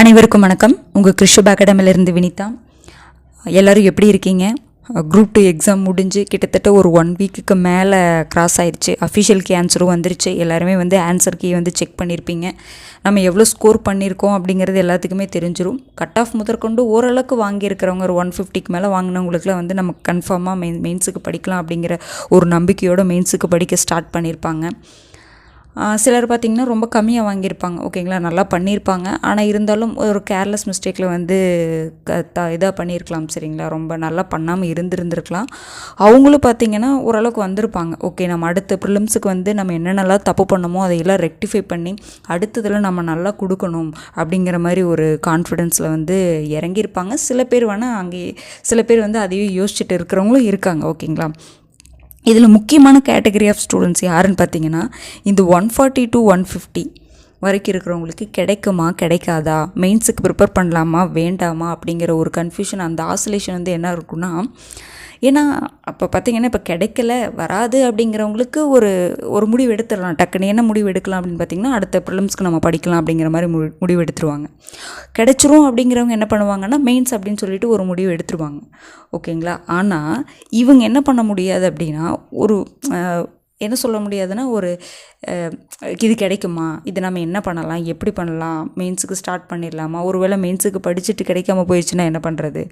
அனைவருக்கும் வணக்கம். உங்கள் கிருஷப் அகாடமிலேருந்து வினிதா. எல்லோரும் எப்படி இருக்கீங்க? குரூப் டூ எக்ஸாம் முடிஞ்சு கிட்டத்தட்ட ஒரு ஒன் வீக்குக்கு மேலே கிராஸ் ஆயிடுச்சு அஃபிஷியலுக்கு ஆன்சரும் வந்துருச்சு. எல்லாருமே வந்து ஆன்சர் கீ வந்து செக் பண்ணியிருப்பீங்க நம்ம எவ்வளோ ஸ்கோர் பண்ணியிருக்கோம் அப்படிங்கிறது எல்லாத்துக்குமே தெரிஞ்சிடும் கட் ஆஃப் முதற்கொண்டு ஓரளவுக்கு வாங்கியிருக்கிறவங்க ஒரு ஒன் ஃபிஃப்டிக்கு மேலே வாங்கினவங்களுக்குலாம் வந்து நம்ம கன்ஃபார்மாக மெயின் மெயின்ஸுக்கு படிக்கலாம் அப்படிங்கிற ஒரு நம்பிக்கையோட மெயின்ஸுக்கு படிக்க ஸ்டார்ட் பண்ணியிருப்பாங்க சிலர் பார்த்திங்கன்னா ரொம்ப கம்மியாக வாங்கியிருப்பாங்க. ஓகேங்களா? நல்லா பண்ணியிருப்பாங்க. ஆனால் இருந்தாலும் ஒரு கேர்லெஸ் மிஸ்டேக்கில் வந்து க த இதாக பண்ணியிருக்கலாம் சரிங்களா? ரொம்ப நல்லா பண்ணாமல் இருந்திருந்துருக்கலாம். அவங்களும் பார்த்திங்கன்னா ஓரளவுக்கு வந்திருப்பாங்க. ஓகே நம்ம அடுத்த ப்ரிலிம்ஸுக்கு வந்து நம்ம என்னென்னலாம் தப்பு பண்ணமோ அதையெல்லாம் ரெக்டிஃபை பண்ணி அடுத்ததில் நம்ம நல்லா கொடுக்கணும் அப்படிங்கிற மாதிரி ஒரு கான்ஃபிடென்ஸில் வந்து இறங்கியிருப்பாங்க. சில பேர் வேணால் அங்கே சில பேர் வந்து அதையும் யோசிச்சுட்டு இருக்கிறவங்களும் இருக்காங்க. ஓகேங்களா? இதில் முக்கியமான கேட்டகரி ஆஃப் ஸ்டூடெண்ட்ஸ் யாருன்னு பார்த்தீங்கன்னா இந்த one forty to one fifty வரைக்கும் இருக்கிறவங்களுக்கு கிடைக்குமா கிடைக்காதா? மெயின்ஸுக்கு ப்ரிப்பேர் பண்ணலாமா வேண்டாமா? அப்படிங்கிற ஒரு கன்ஃபியூஷன் அந்த ஆசோலேஷன் வந்து என்ன இருக்குன்னா ஏன்னா அப்போ பார்த்தீங்கன்னா இப்போ கிடைக்கல வராது அப்படிங்கிறவங்களுக்கு ஒரு ஒரு முடிவு எடுத்துடலாம். டக்குன்னு என்ன முடிவு எடுக்கலாம் அப்படின்னு பார்த்தீங்கன்னா அடுத்த ப்ரிலிம்ஸ்க்கு நம்ம படிக்கலாம் அப்படிங்கிற மாதிரி முடி முடிவு எடுத்துருவாங்க. கிடைச்சிரும் அப்படிங்கிறவங்க என்ன பண்ணுவாங்கன்னா மெயின்ஸ் அப்படின்னு சொல்லிட்டு ஒரு முடிவு எடுத்துருவாங்க. ஓகேங்களா? ஆனால் இவங்க என்ன பண்ண முடியாது அப்படின்னா ஒரு என்ன சொல்ல முடியாதுன்னா ஒரு இது கிடைக்குமா? இது நம்ம என்ன பண்ணலாம்? எப்படி பண்ணலாம்? மெயின்ஸுக்கு ஸ்டார்ட் பண்ணிடலாமா? ஒருவேளை மெயின்ஸுக்கு படிச்சுட்டு கிடைக்காம போயிடுச்சுன்னா என்ன பண்ணுறது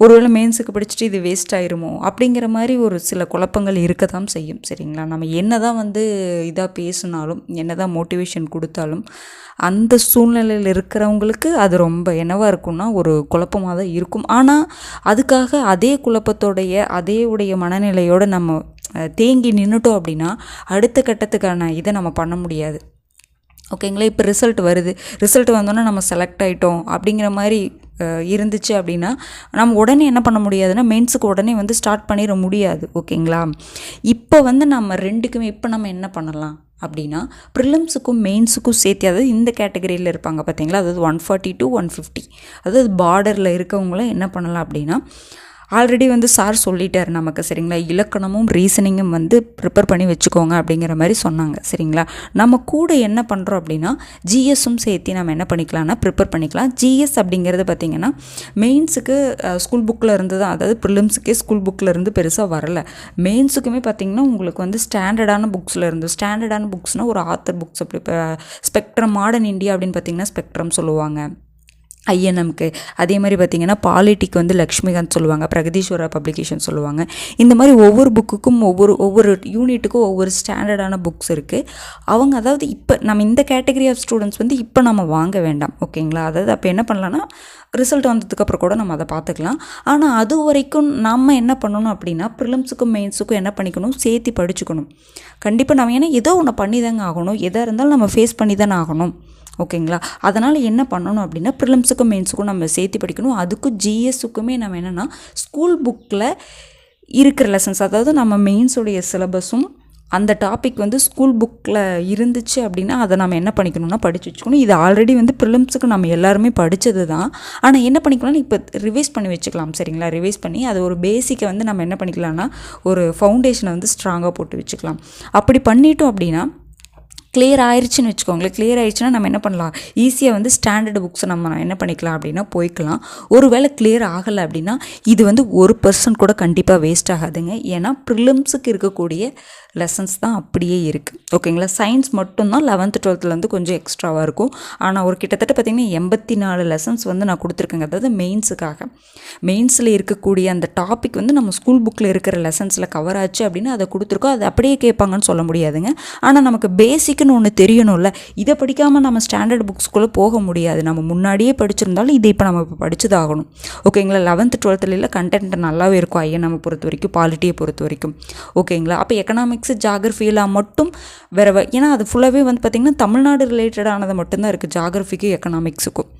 ஒருவேளை மெயின்ஸுக்கு படிச்சுட்டு இது வேஸ்ட் ஆயிருமோ? அப்படிங்கிற மாதிரி ஒரு சில குழப்பங்கள் இருக்க தான் செய்யும் சரிங்களா? நம்ம என்ன தான் வந்து இதாக பேசினாலும் என்ன தான் மோட்டிவேஷன் கொடுத்தாலும் அந்த சூழ்நிலையில் இருக்கிறவங்களுக்கு அது ரொம்ப என்னவாக இருக்கும்னா ஒரு குழப்பமாக தான் இருக்கும். ஆனால் அதுக்காக அதே குழப்பத்தோடைய அதே உடைய மனநிலையோடு நம்ம தேங்கி நின்றுட்டோம் அப்படின்னா அடுத்த கட்டத்துக்கான இதை நம்ம பண்ண முடியாது. ஓகேங்களா? இப்போ ரிசல்ட் வருது. ரிசல்ட் வந்தோன்னே நம்ம செலக்ட் ஆகிட்டோம் அப்படிங்கிற மாதிரி இருந்துச்சு அப்படின்னா நம்ம உடனே என்ன பண்ண முடியாதுன்னா மெயின்ஸுக்கு உடனே வந்து ஸ்டார்ட் பண்ணிட முடியாது ஓகேங்களா? இப்போ வந்து நம்ம ரெண்டுக்குமே இப்போ நம்ம என்ன பண்ணலாம் அப்படின்னா ப்ரிலிம்ஸுக்கும் மெயின்ஸுக்கும் சேர்த்து அதாவது இந்த கேட்டகரியில் இருப்பாங்க பார்த்தீங்களா அதாவது one forty to one fifty அதாவது பார்டரில் இருக்கவங்களாம் என்ன பண்ணலாம் அப்படின்னா ஆல்ரெடி வந்து சார் சொல்லிட்டார் நமக்கு சரிங்களா? இலக்கணமும் ரீசனிங்கும் வந்து ப்ரிப்பேர் பண்ணி வச்சுக்கோங்க அப்படிங்கிற மாதிரி சொன்னாங்க சரிங்களா? நம்ம கூட என்ன பண்ணுறோம் அப்படின்னா ஜிஎஸும் சேர்த்து நம்ம என்ன பண்ணிக்கலாம்னா ப்ரிப்பேர் பண்ணிக்கலாம். ஜிஎஸ் அப்படிங்கிறது பார்த்திங்கன்னா மெயின்ஸுக்கு ஸ்கூல் புக்கில் இருந்து தான் அதாவது ப்ரிலிம்ஸுக்கே ஸ்கூல் புக்கில் இருந்து பெருசாக வரல. மெயின்ஸுக்குமே பார்த்திங்கன்னா உங்களுக்கு வந்து ஸ்டாண்டர்டான புக்ஸில் இருந்து ஸ்டாண்டர்டான புக்ஸ்னால் ஒரு ஆத்தர் புக்ஸ் அப்படி இப்போ ஸ்பெக்ட்ரம் மாடர்ன் இந்தியா அப்படின்னு பார்த்திங்கன்னா ஸ்பெக்ட்ரம் சொல்லுவாங்க. ஐஎன்எம்க்கு. அதே மாதிரி பார்த்திங்கன்னா பாலிட்டிக் வந்து லக்ஷ்மிகாந்த் சொல்லுவாங்க பிரகதீஸ்வரா பப்ளிகேஷன் சொல்லுவாங்க. இந்த மாதிரி ஒவ்வொரு புக்குக்கும் ஒவ்வொரு ஒவ்வொரு யூனிட்டுக்கும் ஒவ்வொரு ஸ்டாண்டர்டான புக்ஸ் இருக்குது அவங்க அதாவது இப்போ நம்ம இந்த கேட்டகரி ஆஃப் ஸ்டூடெண்ட்ஸ் வந்து இப்போ நம்ம வாங்க வேண்டாம் ஓகேங்களா? அதாவது அப்போ என்ன பண்ணலான்னா ரிசல்ட் வந்ததுக்கப்புறம் கூட நம்ம அதை பார்த்துக்கலாம். ஆனால் அது வரைக்கும் நம்ம என்ன பண்ணணும் அப்படின்னா ப்ரிலிம்ஸுக்கும் மெயின்ஸுக்கும் என்ன பண்ணிக்கணும்? சேர்த்து படிச்சுக்கணும். கண்டிப்பாக நம்ம ஏன்னா ஏதோ ஒன்று பண்ணி தாங்க ஆகணும். எதாக இருந்தாலும் நம்ம ஃபேஸ் பண்ணி தானே ஆகணும். ஓகேங்களா? அதனால் என்ன பண்ணணும் அப்படின்னா ப்ரிலிம்ஸுக்கும் மெயின்ஸுக்கும் நம்ம சேர்த்து படிக்கணும். அதுக்கும் ஜிஎஸ்ஸுக்குமே நம்ம என்னென்னா ஸ்கூல் புக்கில் இருக்கிற லெசன்ஸ் அதாவது நம்ம மெயின்ஸுடைய சிலபஸும் அந்த டாபிக் வந்து ஸ்கூல் புக்கில் இருந்துச்சு அப்படின்னா அதை நம்ம என்ன பண்ணிக்கணும்னா படித்து வச்சுக்கணும். இது ஆல்ரெடி வந்து ப்ரிலிம்ஸுக்கு நம்ம எல்லாருமே படித்தது தான் ஆனால் என்ன பண்ணிக்கலாம்னா இப்போ ரிவைஸ் பண்ணி வச்சுக்கலாம் சரிங்களா? ரிவைஸ் பண்ணி அது ஒரு பேசிக்கை வந்து நம்ம என்ன பண்ணிக்கலாம்னா ஒரு ஃபவுண்டேஷனை வந்து ஸ்ட்ராங்காக போட்டு வச்சுக்கலாம். அப்படி பண்ணிட்டோம் அப்படின்னா கிளியர் ஆயிடுச்சுன்னு வச்சுக்கோங்களேன். கிளியர் ஆயிடுச்சுன்னா நம்ம என்ன பண்ணலாம்? ஈஸியாக வந்து ஸ்டாண்டர்டு புக்ஸை நம்ம என்ன பண்ணிக்கலாம் அப்படின்னா போய்க்கலாம். ஒருவேளை கிளியர் ஆகலை அப்படின்னா இது வந்து ஒரு பர்சன்ட் கூட கண்டிப்பாக வேஸ்ட் ஆகாதுங்க. ஏன்னா ப்ரிலிம்ஸுக்கு இருக்கக்கூடிய லெசன்ஸ் தான் அப்படியே இருக்குது ஓகேங்களா சயின்ஸ் மட்டும்தான் லெவன்த்து டுவெல்த்துலேருந்து கொஞ்சம் எக்ஸ்ட்ராவாக இருக்கும். ஆனால் ஒரு கிட்டத்தட்ட பார்த்திங்கன்னா எண்பத்தி நாலு லெசன்ஸ் வந்து நான் கொடுத்துருக்கேங்க. அதாவது மெயின்ஸுக்காக மெயின்ஸில் இருக்கக்கூடிய அந்த டாபிக் வந்து நம்ம ஸ்கூல் புக்கில் இருக்கிற லெசன்ஸில் கவர் ஆச்சு அப்படின்னா அதை கொடுத்துருக்கோம். அது அப்படியே கேட்பாங்கன்னு சொல்ல முடியாதுங்க. ஆனால் நமக்கு பேசிக்னு ஒன்று தெரியணும்ல. இதை படிக்காமல் நம்ம ஸ்டாண்டர்ட் புக்ஸ்குள்ளே போக முடியாது. நம்ம முன்னாடியே படிச்சிருந்தாலும் இதை இப்போ நம்ம இப்போ படிச்சதாகணும் ஓகேங்களா லெவன்த்து டுவெல்த்துலாம் கண்டென்ட் நல்லாவே இருக்கும். ஐயன் நம்ம பொறுத்த வரைக்கும் பாலிட்டியை பொறுத்த வரைக்கும். ஓகேங்களா அப்போ எக்கனாமிக்ஸ் ஜாகிரஃபியெல்லாம் மட்டும் வேறு ஏன்னா அது ஃபுல்லாகவே வந்து பார்த்திங்கன்னா தமிழ்நாடு ரிலேட்டடானது மட்டும்தான் இருக்குது ஜாகிரஃபிக்கும் எக்கனாமிக்ஸுக்கும்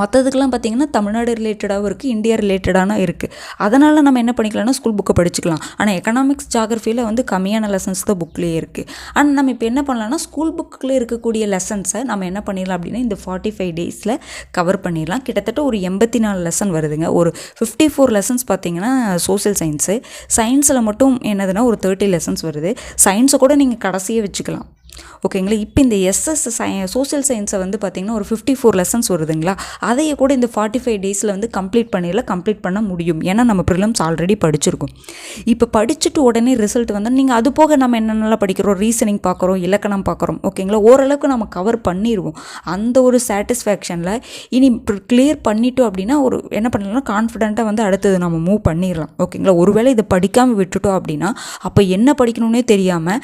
மற்றதுக்கெல்லாம் பார்த்திங்கன்னா தமிழ்நாடு ரிலேட்டடாகவும் இருக்குது இந்தியா ரிலேட்டடான இருக்குது அதனால் நம்ம என்ன பண்ணிக்கலாம்னா ஸ்கூல் புக்கை படிச்சுக்கலாம். ஆனால் எக்கனாமிக்ஸ் ஜாகிரஃபியில் வந்து கம்மியான லெசன்ஸ் தான் புக்லேயே இருக்குது ஆனால் நம்ம இப்போ என்ன பண்ணலாம்னா ஸ்கூல் புக்கில் இருக்கக்கூடிய லெசன்ஸை நம்ம என்ன பண்ணிடலாம் அப்படின்னா இந்த ஃபார்ட்டி ஃபைவ் டேஸில் கவர் பண்ணிடலாம். கிட்டத்தட்ட ஒரு எண்பத்தி நாலு லெசன் வருதுங்க. ஒரு ஃபிஃப்டி ஃபோர் லெசன்ஸ் பார்த்தீங்கன்னா சோஷியல் சயின்ஸு சயின்ஸில் மட்டும் என்னதுன்னா ஒரு தேர்ட்டி லெசன்ஸ் வருது. சயின்ஸை கூட நீங்கள் கடைசியே வச்சுக்கலாம். ஓகேங்களா இப்போ இந்த எஸ்எஸ் சய சோசியல் சயின்ஸை வந்து பார்த்திங்கன்னா ஒரு ஃபிஃப்டி ஃபோர் லெசன்ஸ் வருதுங்களா? அதையே கூட இந்த ஃபார்ட்டி ஃபைவ் டேஸில் வந்து கம்ப்ளீட் பண்ணிடல கம்ப்ளீட் பண்ண முடியும். ஏன்னா நம்ம ப்ரிலிம்ஸ் ஆல்ரெடி படிச்சிருக்கோம். இப்போ படிச்சுட்டு உடனே ரிசல்ட் வந்தால் நீங்கள் அது போக நம்ம என்னென்னலாம் படிக்கிறோம்? ரீசனிங் பார்க்குறோம் இலக்கணம் பார்க்குறோம் ஓகேங்களா ஓரளவுக்கு நம்ம கவர் பண்ணிடுவோம் அந்த ஒரு சாட்டிஸ்ஃபேக்ஷனில் இனி கிளியர் பண்ணிட்டோம் அப்படின்னா ஒரு என்ன பண்ணலாம்னா கான்ஃபிடென்ட்டாக வந்து அடுத்தது நம்ம மூவ் பண்ணிடலாம். ஓகேங்களா ஒருவேளை இதை படிக்காமல் விட்டுட்டோம் அப்படின்னா அப்போ என்ன படிக்கணும்னே தெரியாமல்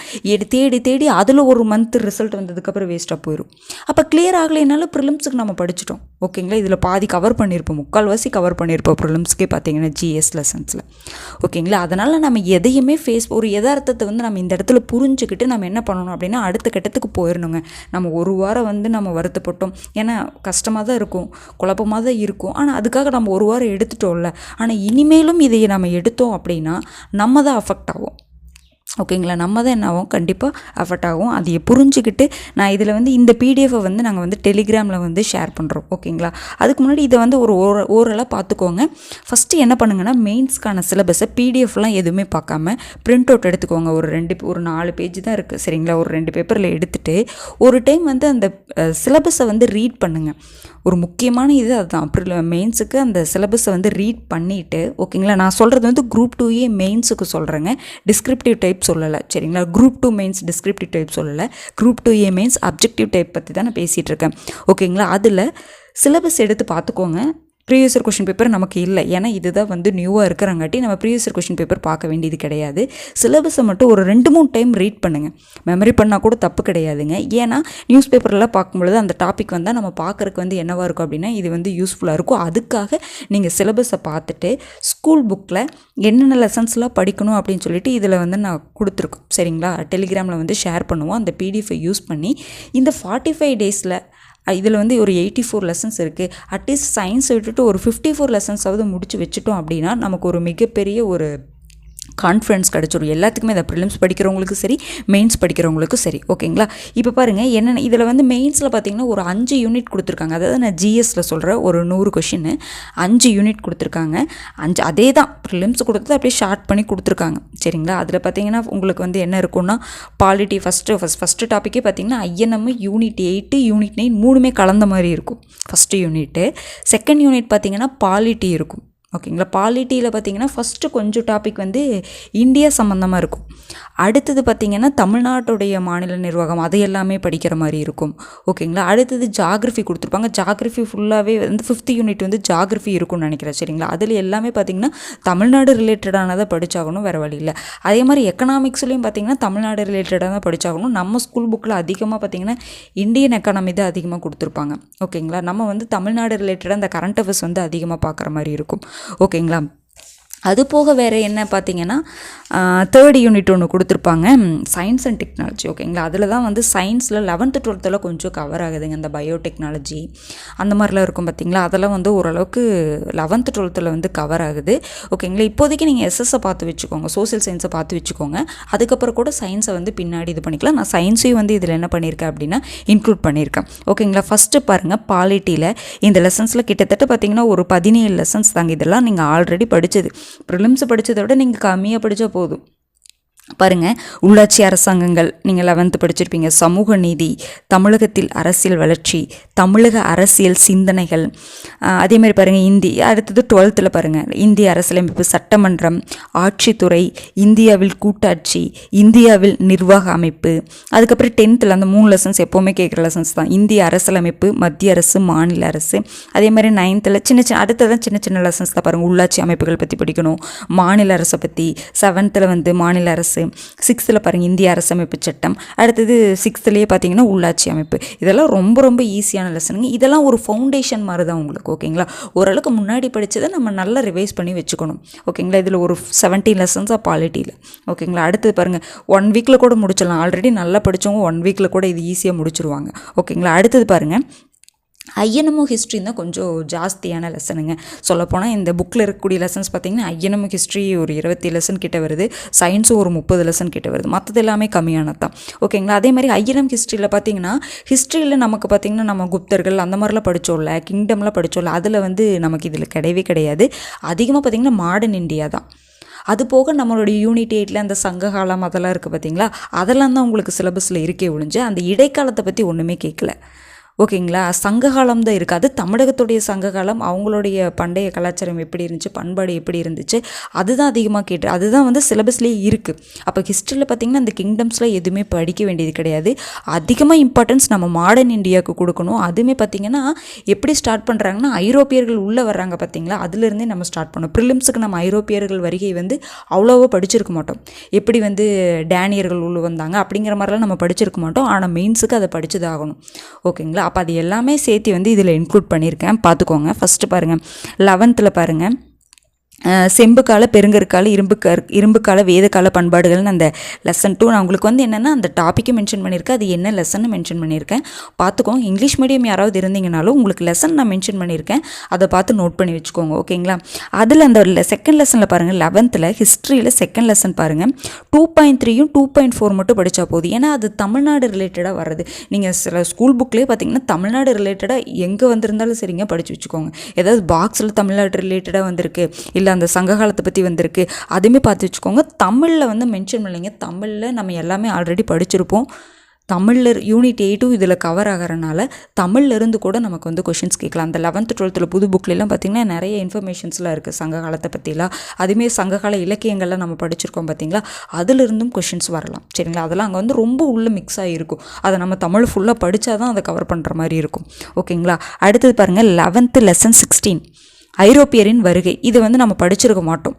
தேடி தேடி அதில் ஒரு ஒரு மந்த் ரிசல்ட் வந்ததுக்கப்புறம் வேஸ்ட்டாக போயிடும் அப்போ கிளியர் ஆகலைனாலும் ப்ரிலிம்ஸுக்கு நம்ம படிச்சிட்டோம். ஓகேங்களா இதில் பாதி கவர் பண்ணியிருப்போம் முக்கால்வாசி கவர் பண்ணியிருப்போம் ப்ரிலிம்ஸ்க்கே பார்த்தீங்கன்னா ஜிஎஸ் லெசன்ஸில் ஓகேங்களா அதனால் நம்ம எதையுமே ஃபேஸ் ஒரு யதார்த்தத்தை வந்து நம்ம இந்த இடத்துல புரிஞ்சுக்கிட்டு நம்ம என்ன பண்ணணும் அப்படின்னா அடுத்த கட்டத்துக்கு போயிடணுங்க நம்ம ஒரு வாரம் வந்து நம்ம வருத்தப்பட்டோம். ஏன்னா கஷ்டமாக தான் இருக்கும். குழப்பமாக தான் இருக்கும். ஆனால் அதுக்காக நம்ம ஒரு வாரம் எடுத்துட்டோம்ல. ஆனால் இனிமேலும் இதை நம்ம எடுத்தோம் அப்படின்னா நம்ம தான் அஃபெக்ட் ஆகும் ஓகேங்களா? நம்ம தான் என்ன ஆகும் கண்டிப்பாக அஃபெக்ட் ஆகும். அதையை புரிஞ்சுக்கிட்டு நான் இதில் வந்து இந்த பிடிஎஃபை வந்து நாங்கள் வந்து டெலிகிராமில் வந்து ஷேர் பண்ணுறோம் ஓகேங்களா? அதுக்கு முன்னாடி இதை வந்து ஒரு ஓர ஓரலாக பார்த்துக்கோங்க. ஃபஸ்ட்டு என்ன பண்ணுங்கன்னா மெயின்ஸ்க்கான சிலபஸை பிடிஎஃப்லாம் எதுவுமே பார்க்காம பிரிண்ட் அவுட் எடுத்துக்கோங்க. ஒரு ரெண்டு ஒரு நாலு பேஜ் தான் இருக்குது சரிங்களா? ஒரு ரெண்டு பேப்பரில் எடுத்துகிட்டு ஒரு டைம் வந்து அந்த சிலபஸை வந்து ரீட் பண்ணுங்கள் ஒரு முக்கியமான இது அதுதான். அப்புறம் மெயின்ஸுக்கு அந்த சிலபஸை வந்து ரீட் பண்ணிவிட்டு ஓகேங்களா? நான் சொல்கிறது வந்து குரூப் டூயே மெயின்ஸுக்கு சொல்கிறேங்க டிஸ்கிரிப்டிவ் டைப் சொல்லலை. சரிங்களா? Group two mains descriptive type சொல்லலை. Group two A mains objective type பற்றி தான் நான் பேசிகிட்டு இருக்கேன். ஓகேங்களா அதில் சிலபஸ் எடுத்து பார்த்துக்கோங்க. ப்ரீவியஸ் இயர் கொஷின் பேப்பர் நமக்கு இல்லை. ஏன்னா இதுதான் வந்து நியூவாக இருக்கிறங்காட்டி நம்ம ப்ரீவியஸ் இயர் கொஷின் பேப்பர் பார்க்க வேண்டியது கிடையாது. சிலபஸை மட்டும் ஒரு ரெண்டு மூணு டைம் ரீட் பண்ணுங்கள் மெமரி பண்ணால் கூட தப்பு கிடையாதுங்க. ஏன்னா நியூஸ் பேப்பர்லாம் பார்க்கும்பொழுது அந்த டாபிக் வந்தால் நம்ம பார்க்குறக்கு வந்து என்னவாக இருக்கும் அப்படின்னா இது வந்து யூஸ்ஃபுல்லாக இருக்கும். அதுக்காக நீங்கள் சிலபஸை பார்த்துட்டு ஸ்கூல் புக்கில் என்னென்ன லெசன்ஸ்லாம் படிக்கணும் அப்படின்னு சொல்லிட்டு இதில் வந்து நான் கொடுத்துருக்கோம். சரிங்களா? டெலிகிராமில் வந்து ஷேர் பண்ணுவோம். அந்த பிடிஎஃபை யூஸ் பண்ணி இந்த ஃபார்ட்டி ஃபைவ் டேஸில் இதில் வந்து ஒரு eighty four lessons at least at least சயின்ஸ் விட்டுட்டு ஒரு ஃபிஃப்டி ஃபோர் லெசன்ஸாவது முடிச்சு வச்சுட்டோம் அப்படின்னா நமக்கு ஒரு மிகப்பெரிய ஒரு கான்ஃபிடன்ஸ் கிடச்சிரும். எல்லாத்துக்குமே இந்த ப்ரிலிம்ஸ் படிக்கிறவங்களுக்கும் சரி மெயின்ஸ் படிக்கிறவங்களுக்கும் சரி. ஓகேங்களா இப்போ பாருங்கள் என்னென்ன இதில் வந்து மெயின்ஸில் பார்த்தீங்கன்னா ஒரு அஞ்சு யூனிட் கொடுத்துருக்காங்க. அதாவது நான் ஜிஎஸ்சில் சொல்கிற ஒரு நூறு கொஷின் அஞ்சு யூனிட் கொடுத்துருக்காங்க. அஞ்சு அதே தான் ப்ரிலிம்ஸ் கொடுத்தது அப்படியே ஷார்ட் பண்ணி கொடுத்துருக்காங்க. சரிங்களா? அதில் பார்த்தீங்கன்னா உங்களுக்கு வந்து என்ன இருக்கும்னா பாலிட்டி ஃபஸ்ட்டு ஃபஸ்ட் ஃபஸ்ட்டு டாப்பிக்கே பார்த்தீங்கன்னா INM unit eight unit nine மூணுமே கலந்த மாதிரி இருக்கும். ஃபஸ்ட்டு யூனிட்டு செகண்ட் யூனிட் பார்த்தீங்கன்னா பாலிட்டி இருக்கும். ஓகேங்களா? பாலிட்டியில் பார்த்தீங்கன்னா ஃபஸ்ட்டு கொஞ்சம் டாபிக் வந்து இந்தியா சம்மந்தமாக இருக்கும். அடுத்தது பார்த்திங்கன்னா தமிழ்நாட்டுடைய மாநில நிர்வாகம் அது எல்லாமே படிக்கிற மாதிரி இருக்கும். ஓகேங்களா? அடுத்தது ஜாகிரஃபி கொடுத்துருப்பாங்க. ஜாகிரஃபி ஃபுல்லாகவே வந்து ஃபிஃப்த் யூனிட் வந்து ஜாகிரஃபி இருக்கும்னு நினைக்கிறேன். சரிங்களா? அதில் எல்லாமே பார்த்திங்கன்னா தமிழ்நாடு ரிலேட்டடானதை படித்தாகணும் வேறு வழி இல்லை. அதே மாதிரி எக்கனாமிக்ஸ்லேயும் பார்த்திங்கன்னா தமிழ்நாடு ரிலேட்டடாக தான் படித்தாகணும் நம்ம ஸ்கூல் புக்கில் அதிகமாக பார்த்திங்கன்னா இந்தியன் எக்கானமி தான் அதிகமாக கொடுத்துருப்பாங்க. ஓகேங்களா? நம்ம வந்து தமிழ்நாடு ரிலேட்டடாக அந்த கரண்ட் அஃபேர்ஸ் வந்து அதிகமாக பார்க்குற மாதிரி இருக்கும். ஓகேங்களா? அது போக வேறு என்ன பார்த்தீங்கன்னா தேர்ட் யூனிட் ஒன்று கொடுத்துருப்பாங்க. சயின்ஸ் அண்ட் டெக்னாலஜி ஓகேங்களா அதில் தான் வந்து சயின்ஸில் லெவன்த்து டுவெல்த்தில் கொஞ்சம் கவர் ஆகுதுங்க இந்த பயோடெக்னாலஜி அந்த மாதிரிலாம் இருக்கும் பார்த்தீங்களா? அதெல்லாம் வந்து ஓரளவுக்கு லெவன்த்து டுவெல்த்தில் வந்து கவர் ஆகுது. ஓகேங்களா இப்போதைக்கு நீங்கள் எஸ்எஸ்ஸை பார்த்து வச்சுக்கோங்க சோசியல் சயின்ஸை பார்த்து வச்சுக்கோங்க. அதுக்கப்புறம் கூட சயின்ஸை வந்து பின்னாடி இது பண்ணிக்கலாம். நான் சயின்ஸையும் வந்து இதில் என்ன பண்ணியிருக்கேன் அப்படின்னா இன்க்ளூட் பண்ணியிருக்கேன். ஓகேங்களா ஃபஸ்ட்டு பாருங்கள் பாலிட்டியில் இந்த லெசன்ஸில் கிட்டத்தட்ட பார்த்தீங்கன்னா ஒரு பதினேழு லெசன்ஸ் தாங்க இதெல்லாம் நீங்கள் ஆல்ரெடி படித்தது ப்ரிலிம்ஸ் படித்ததை விட நீங்கள் கம்மியாக படித்தா போதும். பாருங்கள் உள்ளாட்சி அரசாங்கங்கள் நீங்கள் லெவன்த்து படிச்சிருப்பீங்க. சமூக நீதி தமிழகத்தில் அரசியல் வளர்ச்சி தமிழக அரசியல் சிந்தனைகள் அதேமாதிரி பாருங்கள் இந்தி அடுத்தது டுவெல்த்தில் பாருங்கள் இந்திய அரசியலமைப்பு சட்டமன்றம் ஆட்சித்துறை இந்தியாவில் கூட்டாட்சி இந்தியாவில் நிர்வாக அமைப்பு அதுக்கப்புறம் டென்த்தில் அந்த மூணு லெசன்ஸ் எப்போவுமே கேட்குற லெசன்ஸ் தான். இந்திய அரசியலமைப்பு மத்திய அரசு மாநில அரசு அதே மாதிரி நைன்த்தில் சின்ன சின்ன அடுத்ததான் சின்ன சின்ன லெசன்ஸ் தான் பாருங்கள் உள்ளாட்சி அமைப்புகள் பற்றி படிக்கணும். மாநில அரசை பற்றி செவன்த்தில் வந்து மாநில அரசு சிக்ஸ்த்தில் பாருங்கள் இந்திய அரசமைப்பு சட்டம். அடுத்தது சிக்ஸ்த்துலேயே பார்த்தீங்கன்னா உள்ளாட்சி அமைப்பு. இதெல்லாம் ரொம்ப ரொம்ப ஈஸியான லெசனுங்க இதெல்லாம் ஒரு ஃபவுண்டேஷன் மாதிரி தான் உங்களுக்கு ஓகேங்களா? ஓரளவுக்கு முன்னாடி படித்ததை நம்ம நல்லா ரிவைஸ் பண்ணி வச்சுக்கணும். ஓகேங்களா? இதில் ஒரு செவன்டீன் லெசன்ஸாக பாலிட்டியில் ஓகேங்களா? அடுத்தது பாருங்கள் ஒன் வீக்கில் கூட முடிச்சிடலாம். ஆல்ரெடி நல்லா படித்தவங்க ஒன் வீக்கில் கூட இது ஈஸியாக முடிச்சிருவாங்க. ஓகேங்களா? அடுத்தது பாருங்கள் ஐயனமும் ஹிஸ்ட்ரி தான் கொஞ்சம் ஜாஸ்தியான லெசனுங்க சொல்லப்போனால் இந்த புக்கில் இருக்கக்கூடிய லெசன்ஸ் பார்த்திங்கன்னா ஐயனமும் ஹிஸ்ட்ரி ஒரு இருபத்தி லெசன் கிட்ட வருது. சயின்ஸும் ஒரு முப்பது லெசன் கிட்ட வருது. மற்றது எல்லாமே கம்மியானது தான். ஓகேங்களா அதே மாதிரி ஐயனம் ஹிஸ்ட்ரியில் பார்த்திங்கன்னா ஹிஸ்ட்ரியில் நமக்கு பார்த்திங்கன்னா நம்ம குப்தர்கள் அந்த மாதிரிலாம் படித்தோம்ல கிங்டம்லாம் படித்தோம்ல அதில் வந்து நமக்கு இதில் கிடையவே கிடையாது. அதிகமாக பார்த்திங்கன்னா மாடர்ன் இந்தியா தான். அது போக நம்மளுடைய யூனிட் எயிட்டில் அந்த சங்ககாலம் அதெல்லாம் இருக்குது பார்த்தீங்களா? அதெல்லாம் தான் உங்களுக்கு சிலபஸில் இருக்கே ஒழிஞ்சு அந்த இடைக்காலத்தை பற்றி ஒன்றுமே கேட்கல. ஓகேங்களா? சங்ககாலம் தான் இருக்குது அது தமிழகத்துடைய சங்ககாலம். அவங்களுடைய பண்டைய கலாச்சாரம் எப்படி இருந்துச்சு? பண்பாடு எப்படி இருந்துச்சு? அதுதான் அதிகமாக கேட்டு அதுதான் வந்து சிலபஸ்லேயே இருக்குது அப்போ ஹிஸ்ட்ரியில் பார்த்திங்கன்னா அந்த கிங்டம்ஸில் எதுவுமே படிக்க வேண்டியது கிடையாது. அதிகமாக இம்பார்ட்டன்ஸ் நம்ம மாடர்ன் இந்தியாவுக்கு கொடுக்கணும். அதுவுமே பார்த்திங்கன்னா எப்படி ஸ்டார்ட் பண்ணுறாங்கன்னா ஐரோப்பியர்கள் உள்ளே வர்றாங்க பார்த்தீங்களா அதுலேருந்தே நம்ம ஸ்டார்ட் பண்ணோம் ப்ரிலிம்ஸுக்கு நம்ம ஐரோப்பியர்கள் வருகை வந்து அவ்வளோவா படிச்சிருக்க மாட்டோம். எப்படி வந்து டேனியர்கள் உள்ளே வந்தாங்க? அப்படிங்கிற மாதிரிலாம் நம்ம படிச்சிருக்க மாட்டோம். ஆனால் மெயின்ஸுக்கு அதை படிச்சதாகணும் ஓகேங்களா? அப்போ அது எல்லாமே சேர்த்து வந்து இதில் இன்க்ளூட் பண்ணியிருக்கேன். பார்த்துக்கோங்க. ஃபஸ்ட்டு பாருங்கள் லெவன்த்தில் பாருங்கள் செம்புக்கால பெருங்கற்கால இரும்பு இரும்புக்கால வேதக்கால பண்பாடுகள்னு அந்த லெசன் டூ நான் உங்களுக்கு வந்து என்னென்னா அந்த டாப்பிக்கை மென்ஷன் பண்ணியிருக்கேன். அது என்ன லெசன்னு மென்ஷன் பண்ணியிருக்கேன். பார்த்துக்கோங்க. இங்கிலீஷ் மீடியம் யாராவது இருந்தீங்கனாலும் உங்களுக்கு லெசன் நான் மென்ஷன் பண்ணியிருக்கேன். அதை பார்த்து நோட் பண்ணி வச்சுக்கோங்க. ஓகேங்களா? அதில் அந்த செகண்ட் லெசனில் பாருங்கள் லெவன்த்தில் ஹிஸ்ட்ரியில் செகண்ட் லெசன் பாருங்கள் டூ பாயிண்ட் த்ரீயும் டூ பாயிண்ட் ஃபோர் மட்டும் படித்தா போதும். ஏன்னா அது தமிழ்நாடு ரிலேட்டடாக வர்றது. நீங்கள் சில ஸ்கூல் புக்லேயே பார்த்தீங்கன்னா தமிழ்நாடு ரிலேட்டடாக எங்கே வந்திருந்தாலும் சரிங்க படித்து வச்சுக்கோங்க. ஏதாவது பாக்ஸில் தமிழ்நாடு ரிலேட்டடாக வந்திருக்கு. இல்லை அந்த சங்க காலத்தை பற்றி வந்திருக்கு. அதுவுமே பார்த்து வச்சுக்கோங்க. தமிழில் வந்து மென்ஷன் பண்ணலைங்க. தமிழில் நம்ம எல்லாமே ஆல்ரெடி படிச்சிருப்போம். தமிழில் யூனிட் எயிட்டும் இதில் கவர் ஆகிறனால தமிழ்ல இருந்து கூட நமக்கு வந்து கொஷின்ஸ் கேட்கலாம். அந்த லெவன்த்து டுவெல்த்தில் புது புக்லலாம் பார்த்திங்கன்னா நிறைய இன்ஃபர்மேஷன்ஸ்லாம் இருக்குது சங்க காலத்தை பற்றிலாம் அதுவுமே சங்ககால இலக்கியங்கள்லாம் நம்ம படிச்சிருக்கோம் பார்த்தீங்களா அதிலிருந்தும் கொஷின்ஸ் வரலாம். சரிங்களா? அதெல்லாம் அங்கே வந்து ரொம்ப உள்ளே மிக்ஸ் ஆகிருக்கும் அதை நம்ம தமிழ் ஃபுல்லாக படித்தா தான் அதை கவர் பண்ணுற மாதிரி இருக்கும். ஓகேங்களா அடுத்தது பாருங்கள் லெவன்த்து லெசன் சிக்ஸ்டீன் ஐரோப்பியரின் வருகை. இது வந்து நம்ம படிச்சிருக்க மாட்டோம்.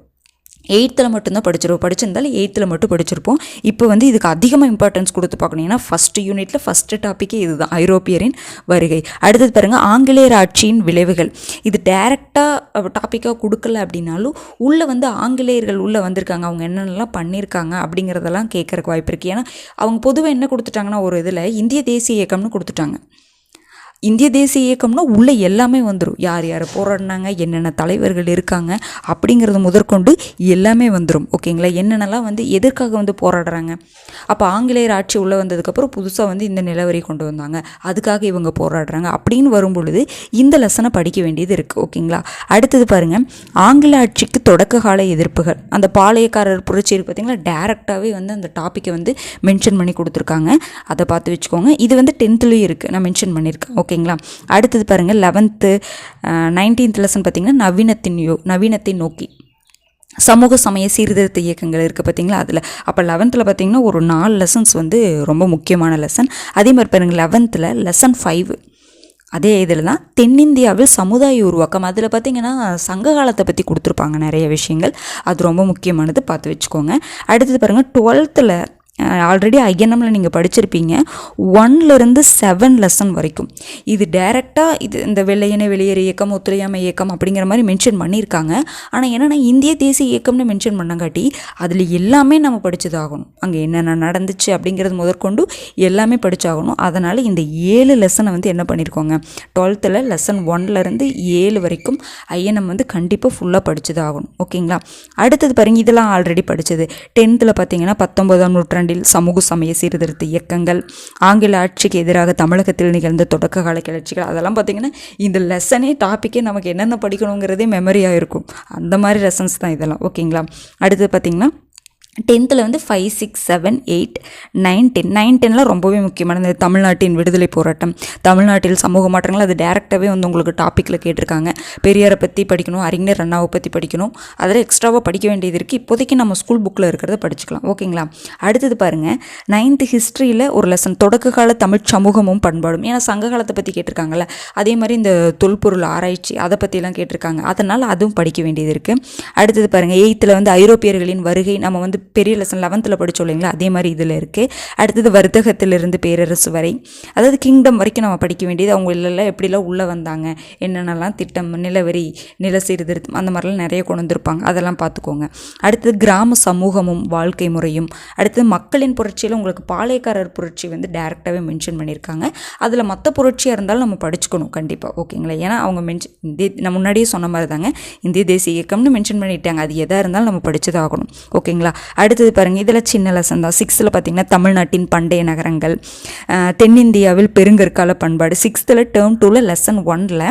எயித்தில் மட்டும்தான் படிச்சிருப்போம். படிச்சிருந்தாலும் எயித்தில் மட்டும் படிச்சிருப்போம். இப்போ வந்து இதுக்கு அதிகமாக இம்பார்ட்டன்ஸ் கொடுத்து பார்க்கணும் ஏன்னா ஃபஸ்ட்டு யூனிட்டில் ஃபஸ்ட்டு டாப்பிக்கே இதுதான். ஐரோப்பியரின் வருகை. அடுத்தது பாருங்கள் ஆங்கிலேயர் ஆட்சியின் விளைவுகள். இது டைரெக்டாக டாப்பிக்காக கொடுக்கல அப்படின்னாலும் உள்ளே வந்து ஆங்கிலேயர்கள் உள்ளே வந்திருக்காங்க. அவங்க என்னென்னலாம் பண்ணியிருக்காங்க அப்படிங்கிறதெல்லாம் கேட்குறக்கு வாய்ப்பு இருக்குது ஏன்னா அவங்க பொதுவாக என்ன கொடுத்துட்டாங்கன்னா ஒரு இதில் இந்திய தேசிய இயக்கம்னு கொடுத்துட்டாங்க. இந்திய தேசிய இயக்கம்னா உள்ளே எல்லாமே வந்துடும் யார் யார் போராடினாங்க என்னென்ன தலைவர்கள் இருக்காங்க அப்படிங்கிறது முதற்கொண்டு எல்லாமே வந்துடும் ஓகேங்களா? என்னென்னலாம் வந்து எதற்காக வந்து போராடுறாங்க? அப்போ ஆங்கிலேயர் ஆட்சி உள்ளே வந்ததுக்கப்புறம் புதுசாக வந்து இந்த நிலவரி கொண்டு வந்தாங்க. அதுக்காக இவங்க போராடுறாங்க அப்படின்னு வரும் பொழுது இந்த லெசனை படிக்க வேண்டியது இருக்குது ஓகேங்களா? அடுத்தது பாருங்கள் ஆங்கில ஆட்சிக்கு தொடக்க கால எதிர்ப்புகள். அந்த பாளையக்காரர் புரட்சி இருக்கு பார்த்தீங்களா? டேரெக்டாகவே வந்து அந்த டாப்பிக்கை வந்து மென்ஷன் பண்ணி கொடுத்துருக்காங்க. அதை பார்த்து வச்சுக்கோங்க. இது வந்து டென்த்துலேயும் இருக்குது நான் மென்ஷன் பண்ணியிருக்கேன். ஓகே. ஓகேங்களா? அடுத்தது பாருங்கள் லெவன்த்து நைன்டீன்த் லெசன் பார்த்தீங்கன்னா நவீனத்தின் யோ நவீனத்தை நோக்கி. சமூக சமய சீர்திருத்த இயக்கங்கள் இருக்குது பார்த்தீங்களா அதில். அப்போ லெவன்த்தில் பார்த்தீங்கன்னா ஒரு நாலு லெசன்ஸ் வந்து ரொம்ப முக்கியமான லெசன் அதே மாதிரி பாருங்கள் லெவன்த்தில் லெசன் ஃபைவ் அதே இதில் தான் தென்னிந்தியாவில் சமுதாய உருவாக்கம். அதில் பார்த்தீங்கன்னா சங்க காலத்தை பற்றி கொடுத்துருப்பாங்க நிறைய விஷயங்கள். அது ரொம்ப முக்கியமானது பார்த்து வச்சுக்கோங்க. அடுத்தது பாருங்கள் டுவெல்த்தில் ஆல்ரெடி ஐஎன்எம்மில் நீங்கள் படிச்சிருப்பீங்க. ஒன்லேருந்து செவன் லெசன் வரைக்கும். இது டைரெக்டாக இது இந்த வெள்ளையனை வெளியேறு இயக்கம் ஒத்துழையாமை இயக்கம் அப்படிங்கிற மாதிரி மென்ஷன் பண்ணியிருக்காங்க. ஆனால் என்னென்னா இந்திய தேசிய இயக்கம்னு மென்ஷன் பண்ணங்காட்டி அதில் எல்லாமே நம்ம படித்ததாகணும் அங்கே என்னென்ன நடந்துச்சு அப்படிங்கிறது முதற்கொண்டு எல்லாமே படித்தாகணும் அதனால் இந்த ஏழு லெசனை வந்து என்ன பண்ணியிருக்கோங்க டுவெல்த்தில் லெசன் ஒன்லேருந்து ஏழு வரைக்கும் ஐஎன்எம் வந்து கண்டிப்பாக ஃபுல்லாக படித்ததாகணும் ஓகேங்களா? அடுத்தது பாருங்க இதெல்லாம் ஆல்ரெடி படித்தது டென்த்தில் பார்த்தீங்கன்னா பத்தொம்போதாம் நூற்றாண்டு நூற்றாண்டில் சமூக சமய சீர்திருத்த இயக்கங்கள் ஆங்கில ஆட்சிக்கு எதிராக தமிழகத்தில் நிகழ்ந்த தொடக்க கால கிளர்ச்சிகள் அதெல்லாம் பார்த்தீங்கன்னா இந்த லெசனே டாப்பிக்கே நமக்கு என்னென்ன படிக்கணுங்கிறதே மெமரியாக இருக்கும். அந்த மாதிரி லெசன்ஸ் தான் இதெல்லாம். ஓகேங்களா அடுத்து பார்த்தீங்கன்னா டென்த்தில் வந்து five six seven eight nine ten nine டென்லாம் ரொம்பவே முக்கியமானது. தமிழ்நாட்டின் விடுதலை போராட்டம். தமிழ்நாட்டில் சமூக மாற்றங்கள் அது டேரெக்டாகவே வந்து உங்களுக்கு டாப்பிக்கில் கேட்டிருக்காங்க. பெரியாரை பற்றி படிக்கணும் அறிஞர் அண்ணாவை பற்றி படிக்கணும். அதில் எக்ஸ்ட்ராவாக படிக்க வேண்டியது இருக்குது இப்போதைக்கு நம்ம ஸ்கூல் புக்கில் இருக்கிறத படிச்சுக்கலாம். ஓகேங்களா? அடுத்தது பாருங்கள் நைன்த்து ஹிஸ்ட்ரியில் ஒரு லெசன் தொடக்க கால தமிழ் சமூகமும் பண்பாடும். ஏன்னா சங்க காலத்தை பற்றி கேட்டிருக்காங்கல்ல. அதே மாதிரி இந்த தொல்பொருள் ஆராய்ச்சி அதை பற்றிலாம் கேட்டிருக்காங்க. அதனால் அதுவும் படிக்க வேண்டியது இருக்குது அடுத்தது பாருங்கள் எயித்தில் வந்து ஐரோப்பியர்களின் வருகை. நம்ம வந்து பெரிய லெசன் லெவன்த்தில் படித்தோம் இல்லைங்களா? அதே மாதிரி இதில் இருக்குது அடுத்தது வர்த்தகத்திலிருந்து பேரரசு வரை. அதாவது கிங்டம் வரைக்கும் நம்ம படிக்க வேண்டியது அவங்க இல்லைலாம் எப்படிலாம் உள்ளே வந்தாங்க? என்னென்னலாம் திட்டம் நிலவரி நில சீர்திருத்தம் அந்த மாதிரிலாம் நிறைய கொண்டு வந்திருப்பாங்க. அதெல்லாம் பார்த்துக்கோங்க. அடுத்தது கிராம சமூகமும் வாழ்க்கை முறையும். அடுத்தது மக்களின் புரட்சியில் உங்களுக்கு பாளையக்காரர் புரட்சி வந்து டேரெக்டாகவே மென்ஷன் பண்ணியிருக்காங்க. அதில் மற்ற புரட்சியாக இருந்தாலும் நம்ம படிச்சுக்கணும். கண்டிப்பாக ஓகேங்களா? ஏன்னா அவங்க மென்ஷன் இந்திய நான் முன்னாடியே சொன்ன மாதிரி தாங்க இந்திய தேசிய இயக்கம்னு மென்ஷன் பண்ணிட்டாங்க. அது எதாக இருந்தாலும் நம்ம படித்து தான் ஆகணும். ஓகேங்களா? அடுத்தது பாருங்கள் இதில் சின்ன லெசன் தான். சிக்ஸ்த்தில் பார்த்தீங்கன்னா தமிழ்நாட்டின் பண்டைய நகரங்கள் தென்னிந்தியாவில் பெருங்கற்கால பண்பாடு. சிக்ஸ்த்தில் டேர்ம் டூவில் லெசன் ஒனில்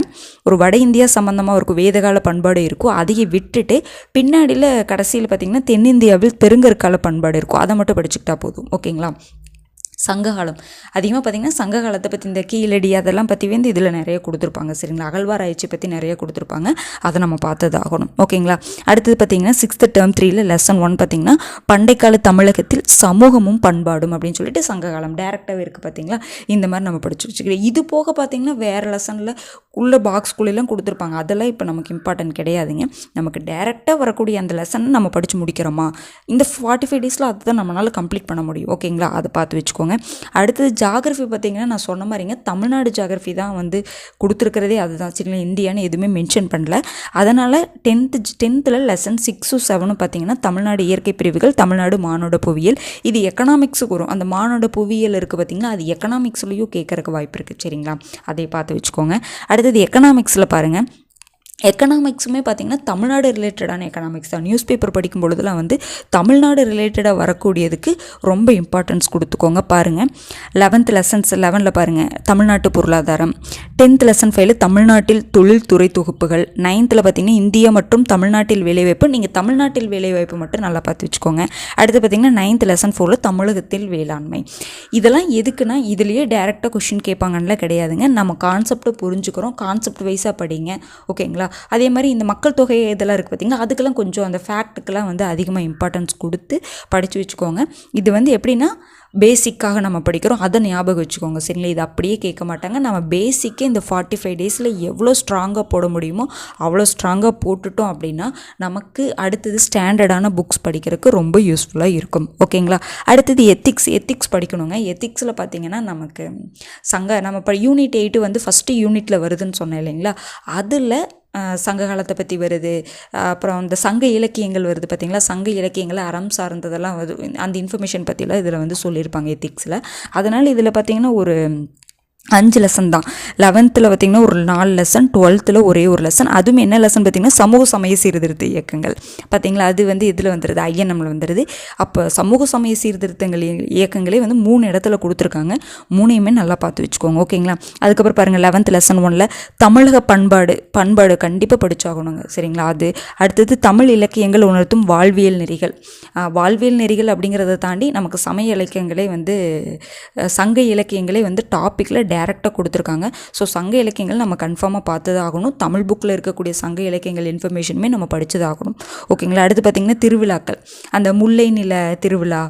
ஒரு வட இந்தியா சம்மந்தமாக ஒரு வேதகால பண்பாடு இருக்கும் அதையே விட்டுட்டு பின்னாடியில் கடைசியில் பார்த்தீங்கன்னா தென்னிந்தியாவில் பெருங்கற்கால பண்பாடு இருக்கும் அதை மட்டும் படிச்சுக்கிட்டா போதும். ஓகேங்களா சங்ககாலம். அதிகமாக பார்த்தீங்கன்னா சங்க காலத்தை பற்றி இந்த கீழடி அதெல்லாம் பற்றி வந்து இதில் நிறைய கொடுத்துருப்பாங்க சரிங்களா? அகழ்வாராய்ச்சி பற்றி நிறைய கொடுத்துருப்பாங்க. அதை நம்ம பார்த்தது ஆகணும் ஓகேங்களா? அடுத்தது பார்த்தீங்கன்னா சிக்ஸ்த்து டேர்ம் த்ரீல லெசன் ஒன் பார்த்தீங்கன்னா பண்டைக்கால தமிழகத்தில் சமூகமும் பண்பாடும் அப்படின்னு சொல்லிட்டு சங்ககாலம் டேரெக்டாகவே இருக்குது பார்த்தீங்களா இந்த மாதிரி நம்ம படிச்சு வச்சுக்கிறோம். இது போக பார்த்தீங்கன்னா வேறு லெசனில் உள்ள பாக்ஸ்குள்ளெல்லாம் கொடுத்துருப்பாங்க. அதெல்லாம் இப்போ நமக்கு இம்பார்ட்டன்ட் கிடையாதுங்க. நமக்கு டேரெக்டாக வரக்கூடிய அந்த லெசன் நம்ம படித்து முடிக்கிறோமா? இந்த ஃபார்ட்டி ஃபைவ் டேஸில் அதுதான் நம்மளால் கம்ப்ளீட் பண்ண முடியும். ஓகேங்களா? அதை பார்த்து வச்சுக்கோங்க. அடுத்தது ஜாகிரஃபி பார்த்தீங்கன்னா நான் சொன்ன மாதிரிங்க தமிழ்நாடு ஜாகிரஃபி தான் வந்து கொடுத்துருக்கிறதே அதுதான். சரிங்களா? இந்தியான்னு எதுவுமே மென்ஷன் பண்ணல. அதனால் டென்த்து டென்த்தில் லெசன் சிக்ஸும் செவனும் பார்த்தீங்கன்னா தமிழ்நாடு இயற்கை பிரிவுகள் தமிழ்நாடு மானோட புவியியல். இது எக்கனாமிக்ஸுக்கு வரும். அந்த மானோட புவியியல் இருக்குது பார்த்தீங்கன்னா அது எக்கனாமிக்ஸ்லேயும் கேட்கறக்கு வாய்ப்பு இருக்குது சரிங்களா? அதை பார்த்து வச்சுக்கோங்க. அடுத்தது எக்கனாமிக்ஸில் பாருங்கள் எக்கனாமிக்ஸுமே பார்த்திங்கன்னா தமிழ்நாடு ரிலேட்டடான எக்கனாமிக்ஸ் தான். நியூஸ் பேப்பர் படிக்கும் பொழுதுலாம் வந்து தமிழ்நாடு ரிலேட்டடாக வரக்கூடியதுக்கு ரொம்ப இம்பார்ட்டன்ஸ் கொடுத்துக்கோங்க. பாருங்கள் லெவன்த் லெசன்ஸ் லெவனில் பாருங்கள் தமிழ்நாட்டு பொருளாதாரம். டென்த் லெசன் ஃபைவ்ல தமிழ்நாட்டில் தொழில்துறை தொகுப்புகள். நைன்த்தில் பார்த்திங்கன்னா இந்தியா மற்றும் தமிழ்நாட்டில் வேலைவாய்ப்பு. நீங்கள் தமிழ்நாட்டில் வேலைவாய்ப்பு மட்டும் நல்லா பார்த்து வச்சுக்கோங்க. அடுத்து பார்த்திங்கன்னா நைன்த் லெசன் ஃபோரில் தமிழகத்தில் வேளாண்மை. இதெல்லாம் எதுக்குன்னா இதுலேயே டேரெக்டாக கொஷின் கேட்பாங்கன்னு கிடையாதுங்க. நம்ம கான்செப்டை புரிஞ்சுக்கிறோம். கான்செப்ட் வைஸாக படிங்க ஓகேங்களா அதே மாதிரி இந்த மக்கள் தொகை இதெல்லாம் இருக்குது பார்த்தீங்களா? அதுக்கெல்லாம் கொஞ்சம் அந்த ஃபேக்ட்டுக்கெல்லாம் வந்து அதிகமாக இம்பார்ட்டன்ஸ் கொடுத்து படித்து வச்சுக்கோங்க. இது வந்து எப்படின்னா பேசிக்காக நம்ம படிக்கிறோம். அதை ஞாபகம் வச்சுக்கோங்க. சரிங்களா? இது அப்படியே கேட்க மாட்டாங்க. நம்ம பேசிக்கே இந்த ஃபார்ட்டி ஃபைவ் டேஸில் எவ்வளோ ஸ்ட்ராங்காக போட முடியுமோ அவ்வளோ ஸ்ட்ராங்காக போட்டுட்டோம் அப்படின்னா நமக்கு அடுத்தது ஸ்டாண்டர்டான புக்ஸ் படிக்கிறதுக்கு ரொம்ப யூஸ்ஃபுல்லாக இருக்கும். ஓகேங்களா? அடுத்தது எத்திக்ஸ் எத்திக்ஸ் படிக்கணுங்க. எத்திக்ஸில் பார்த்தீங்கன்னா நமக்கு சங்க நம்ம இப்போ யூனிட் எயிட்டு வந்து ஃபஸ்ட்டு யூனிட்டில் வருதுன்னு சொன்னேன் இல்லைங்களா? அதில் சங்க காலத்தை பற்றி வருது. அப்புறம் இந்த சங்க இலக்கியங்கள் வருது பார்த்திங்களா சங்க இலக்கியங்கள் அறம் சார்ந்ததெல்லாம் வருது அந்த இன்ஃபர்மேஷன் பற்றிலாம் இதில் வந்து சொல்லியிருப்பாங்க எத்திக்ஸில் அதனால் இதில் பார்த்தீங்கன்னா ஒரு அஞ்சு லெசன் தான். லெவன்த்தில் பார்த்தீங்கன்னா ஒரு நாலு லெசன் டுவெல்த்தில் ஒரே ஒரு லெசன் அதுவும் என்ன லெசன் பார்த்தீங்கன்னா சமூக சமய சீர்திருத்த இயக்கங்கள். பார்த்தீங்களா அது வந்து இதில் வந்துடுது ஐஎன்எம்மில் வந்துடுது அப்போ சமூக சமய சீர்திருத்தங்கள் இயக்கங்களே வந்து மூணு இடத்துல கொடுத்துருக்காங்க. மூணையுமே நல்லா பார்த்து வச்சுக்கோங்க. ஓகேங்களா? அதுக்கப்புறம் பாருங்கள் லெவன்த் லெசன் ஒனில் தமிழக பண்பாடு பண்பாடு கண்டிப்பாக படித்தாகணுங்க சரிங்களா? அது. அடுத்தது தமிழ் இலக்கியங்கள் உணர்த்தும் வாழ்வியல் நெறிகள். வாழ்வியல் நெறிகள் அப்படிங்கிறத தாண்டி நமக்கு சமய இலக்கியங்களே வந்து சங்க இலக்கியங்களே வந்து டாப்பிக்கில் டேரெக்டாக கொடுத்துருக்காங்க. ஸோ சங்க இலக்கியங்கள் நம்ம கன்ஃபார்மாக பார்த்ததாகணும். தமிழ் புக்கில் இருக்கக்கூடிய சங்க இலக்கியங்கள் இன்ஃபர்மேஷனுமே நம்ம படித்ததாகணும் ஓகேங்களா அடுத்து பார்த்திங்கன்னா திருவிழாக்கள். அந்த முல்லை நில திருவிழா